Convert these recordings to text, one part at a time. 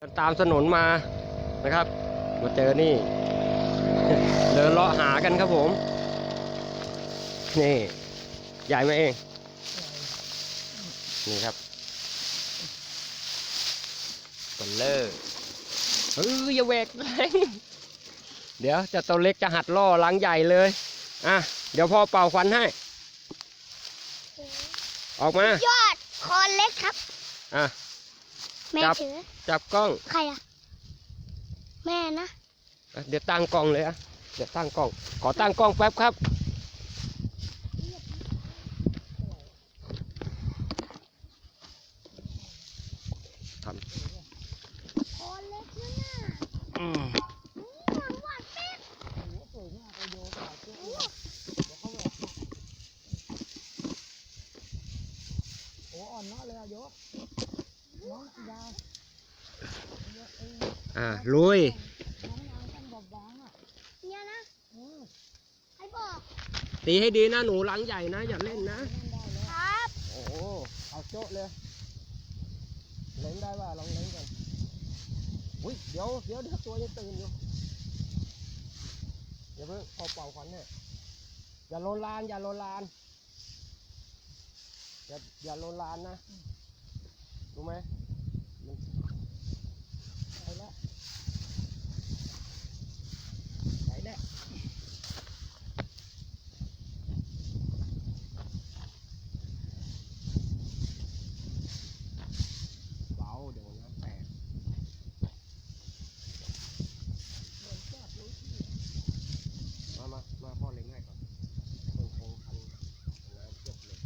เดินตามถนนมานะครับ มาเจอนี่ เดินเลาะหากันครับผม นี่ใหญ่ไหมเอง นี่ครับตนเลอร์เอออย่าแหวกแรงเดี๋ยวเจะตัวเล็กจะหัดล่อลังใหญ่เลย อะ เดี๋ยวพ่อเป่าควันให้ ออกมา ยอดคอนเล็กครับ อะ แม่จับถือ จับกล้องใครอะแม่นะ อะเดี๋ยวตั้งกล้องเลยอะเดี๋ยวตั้งกล้อง ขอตั้งกล้องแป๊บครับทคอนเล็กนะน่ะำอืมอืมหวานหวานเป๊ะ โอ้อ่อนเนาะเลยอะยกน้องยาว อ่าลุยน้องยาวต้องบางๆอะเนี่ยนะเออใครบอก ตีให้ดีนะหนูหลังใหญ่นะอย่าเล่นนะเล่นได้เลยครับ โอ้โหเอาโจ๊ะเลยเล่นได้ว่าลองเล่นกันอุ้ยเดี๋ยวเดี๋ยวเดี๋ยวตัวยังตื่นอยู่เดี๋ยวเพิ่งเอาเป่าควันเนี่ยอย่าโลนลานอย่าโลนลานอย่าอย่าโลนลานนะรู้ไหมมัน ไปแล้วไปแล้ว เบาเดี๋ยวน้ำแตกมามามาพ่อเล็งให้ก่อนคนคงคันน้ำเยอะเลย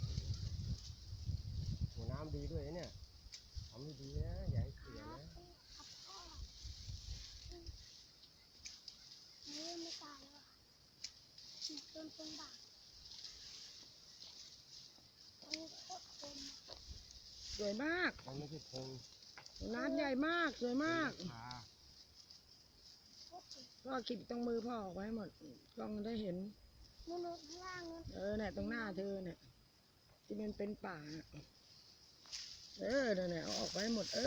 โหน้ำ ดีด้วยนะเนี่ยทำให้ดีนะอย่าให้เสียนะนี่ไม่ตายแล้วอะเนี่ยโดนตรงบากตรงโคตรคมสวยมากมันไม่ใช่พงน้ำใหญ่มากสวยมากขาโคตรเจ็บพ่อคิดตรงมือพ่อออกไว้หมดกล้องได้เห็นนู่นๆข้างล่างนู้นเออเนี่ยตรงหน้าเธอเนี่ยที่มันเป็นป่าน่ะ เออเนี่ยเนี่ยเอาออกไว้หมด เอ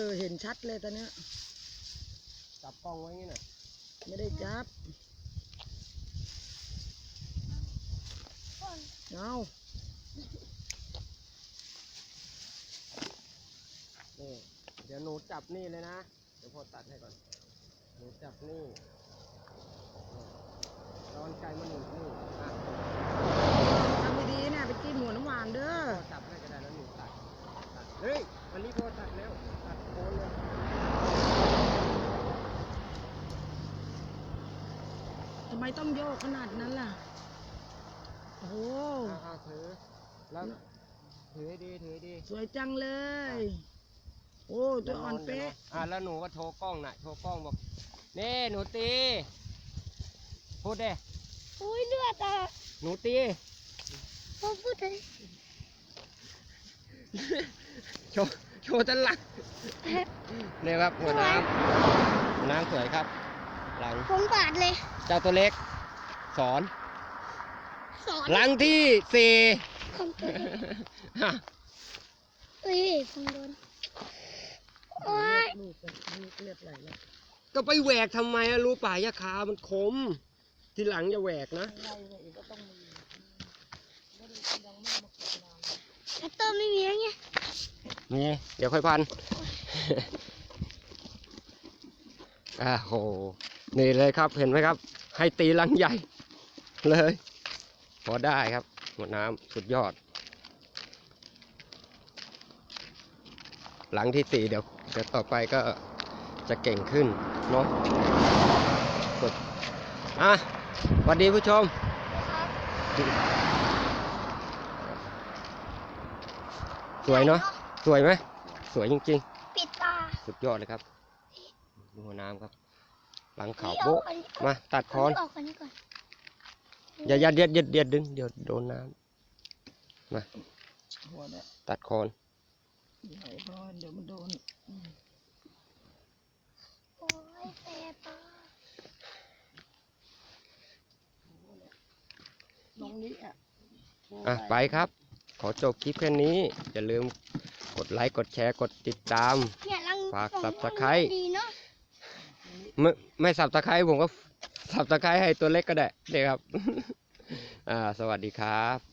อ เห็นชัดเลยตอนเนี้ย จับกล้องไว้งี้น่ะไม่ได้จับก่อนเอานี่เดี๋ยวหนูจับนี่เลยนะ เดี๋ยวพ่อตัดให้ก่อน หนูจับนี่นี่ร้อนไกลมาหนึ่งนี่อะทำดีๆนะไปจิ้มหัวน้ำหวานเด้อ พ่อจับให้ก็ได้แล้วหนูตัดตัด เฮ้ยวันนี้พ่อตัดแล้ว ตัดโคนเลย ทำไมต้องโยกขนาดนั้นล่ะ โอ้โหอ่าอ่าถือ แล้วถือให้ดีถือให้ดีสวยจังเลย โอ้ตัวอ่อนเป๊ะ อ่าแล้วหนูก็โชว์กล้องน่ะ โชว์กล้องบอก นี่หนูตี พูดเด้อุ้ยเลือดอะหนูตี พอพูดเลยโชว์ โชว์ตลักนี่ครับหัวน้ำหัวน้ำสวยครับ หลังผมบาดเลย เจ้าตัวเล็ก สอน สอนหลังที่สี่ผมตัวเองเอ้ยผมโดนโอ้ยลูกลูกเลือดไหลแล้วก็ไปแหวกทำไมอะรู้ป่ายาคามันคม ทีหลังอย่าแหวกนะ ไล่เลยก็ต้องมีไม่ได้ยังไม่มากดนานคัตเตอร์ไม่มีแล้วไงนี่ เดี๋ยวค่อยพันอ่าโห นี่เลยครับเห็นไหมครับ ให้ตีหลังใหญ่เลย พอได้ครับ หมดน้ำสุดยอด หลังที่ตีเดี๋ยวเดี๋ยวต่อไปก็จะเก่งขึ้นเนาะสุดอะสวัสดีผู้ชม สวยเนาะสวยไหม สวยจริงปิดตาๆสุดยอดเลยครับดูหัวน้ำครับ หลังเขานี่โบ๊ะออันนี้มาตัดคอนออกอันนี้ก่อนอย่าอย่าเด็ดเด็ดเด็ดดึงเดี๋ยวโดนน้หัวเนี่ยำตัดคอนไหลเพราะว่าเดี๋ยวมันโดนโอ้ยแสบตาตรงนี้อะอะไปครับ ขอจบคลิปแค่นี้ อย่าลืมกดไลค์ กดแชร์ กดติดตามเนี่ยรังฝากสองสับคตะนไคร้ดีเนาะ ไม่ไม่สับตะไคร้ผมก็สับตะไคร้ให้ตัวเล็กก็ได้เด็กครับ อ่า สวัสดีครับ